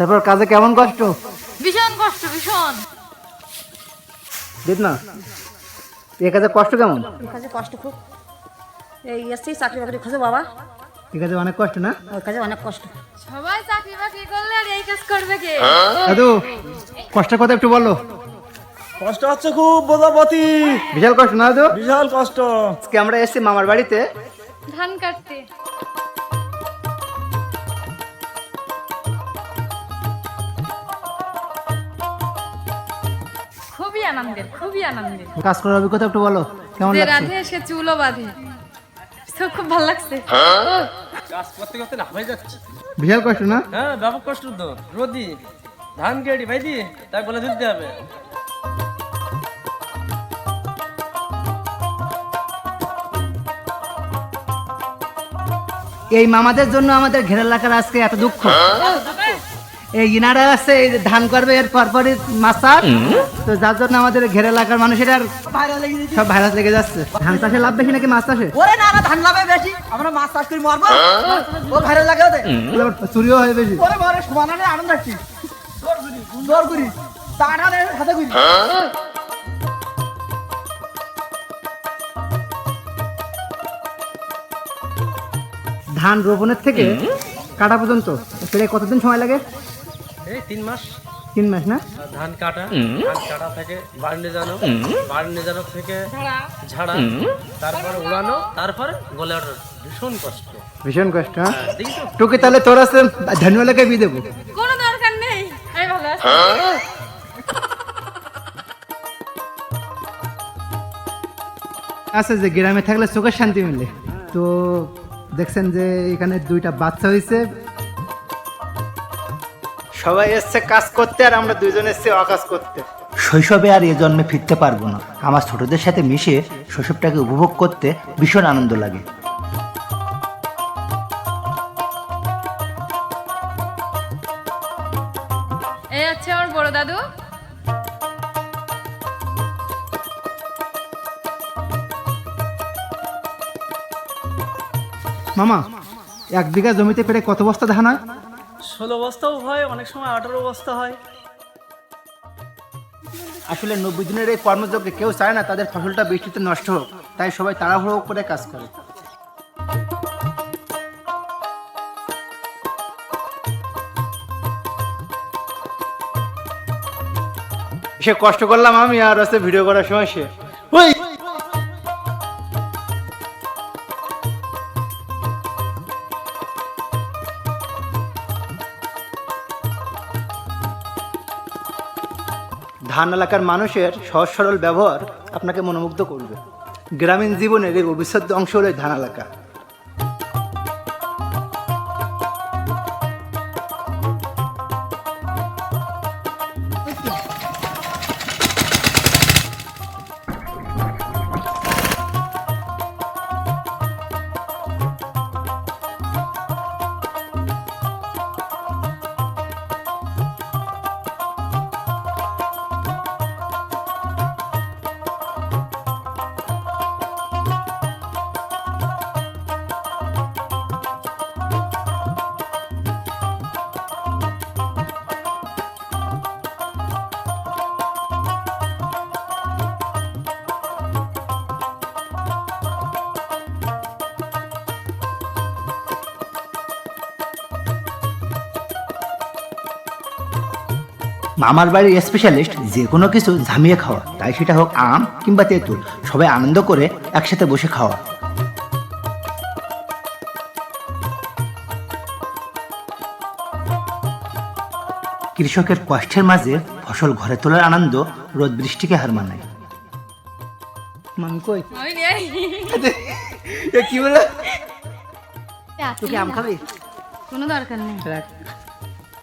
তারপর কাজে কেমন কষ্ট? ভীষণ কষ্ট ভীষণ। দেখ না এ কাজে কষ্ট কেমন? কাজে কষ্ট খুব। এই এসছি চাকরি বাকরি খুঁজে বাবা। এ কাজে অনেক কষ্ট না? ওই কাজে অনেক কষ্ট। সবাই চাকরি বাকরি করলে আর এই কাজ করবে কে? দাদু কষ্টের কথা একটু বলো। কষ্ট হচ্ছে খুব বোধাপতি। বিশাল কষ্ট না দাদু? বিশাল কষ্ট। আজকে আমরা এসেছি মামার বাড়িতে। ধান কাটতে। আনন্দের খুবই আনন্দের। কাজ করার অভিজ্ঞতা একটু বলো কেমন যে লাগছে? রাধে সে চুলও বাঁধে। তো খুব ভালো লাগছে। কাজ করতে করতে না হয়ে যাচ্ছে। বিশাল কষ্ট না? হ্যাঁ ব্যাপক কষ্ট তো। রোদি ধান কেটে ভাই দি তাই বলে দিতে হবে। এই মামাদের জন্য আমাদের ঘেরা এলাকার আজকে এত দুঃখ। এই ইনারা আছে এই ধান করবে এর পরপরই মাছ চাষ। তো যার জন্য আমাদের ঘেরা এলাকার মানুষের আর সব ভাইরাস লেগে যাচ্ছে। ধান চাষে লাভ বেশি নাকি মাছ চাষে? ওরে না না ধান লাভে বেশি। আমরা মাছ চাষ করে মারবো। ও ভাইরাল লাগে ওদের। চুরিও হয় বেশি। ওরে সমানে আনন্দ আসছি করি হাতে করি। ধান রোপণের থেকে কাটা পর্যন্ত প্রায় কতদিন সময় লাগে? এই তিন মাস। তিন মাস না? ধান কাটা ধান কাটা থেকে বাড়নে জানো বাড়নে জানো থেকে ঝাড়া। তারপরে উড়ানো তারপরে গলে ভীষণ কষ্ট। ভীষণ কষ্ট হ্যাঁ? হ্যাঁ, টুকি তাহলে তোর আছে ধন্যবাদকে বিয়ে দেবো। কোনো দরকার নেই। আমি ভালো আছি। আছে যে গ্রামে থাকলে চোখের শান্তি মিলে। তো দেখছেন যে এখানে দুইটা বাচ্চা হয়েছে সবাই এসছে কাজ করতে আর আমরা দুইজন এসছে অকাজ করতে। শৈশবে আর এ জন্মে ফিরতে পারব না। আমার ছোটদের সাথে মিশে শৈশবটাকে উপভোগ করতে ভীষণ আনন্দ লাগে। এই হচ্ছে আমার বড় দাদু। মামা এক বিঘা জমিতে পেরে কত বস্তা ধান হয়? ষোলো বস্তাও হয়, অনেক সময় আঠারো বস্তা হয়। আসলে নব্বই দিনের এই কর্মযজ্ঞে কেউ চায় না তাদের ফসলটা বৃষ্টিতে নষ্ট হোক, তাই সবাই তাড়াহুড়ো করে কাজ করে। সে কষ্ট করলাম আমি আর আছে ভিডিও করার সময় সে ওই ধান এলাকার মানুষের সহজ সরল ব্যবহার আপনাকে মনোমুগ্ধ করবে। গ্রামীণ জীবনের এই অবিচ্ছেদ্য অংশ হলো ধান এলাকা। মামার বাড়ির স্পেশালিস্ট যে কোনো কিছু ঝামিয়ে খাওয়া তাই সেটা হোক আম কিংবা তেঁতুল সবাই আনন্দ করে একসাথে বসে খাওয়া। কৃষকের কষ্টের মাঝে ফসল ঘরে তোলার আনন্দ রোদ বৃষ্টিকে হার মানায়। মামি কই? কি বলে? তুই কি আম খাবি? কোনো দরকার নেই।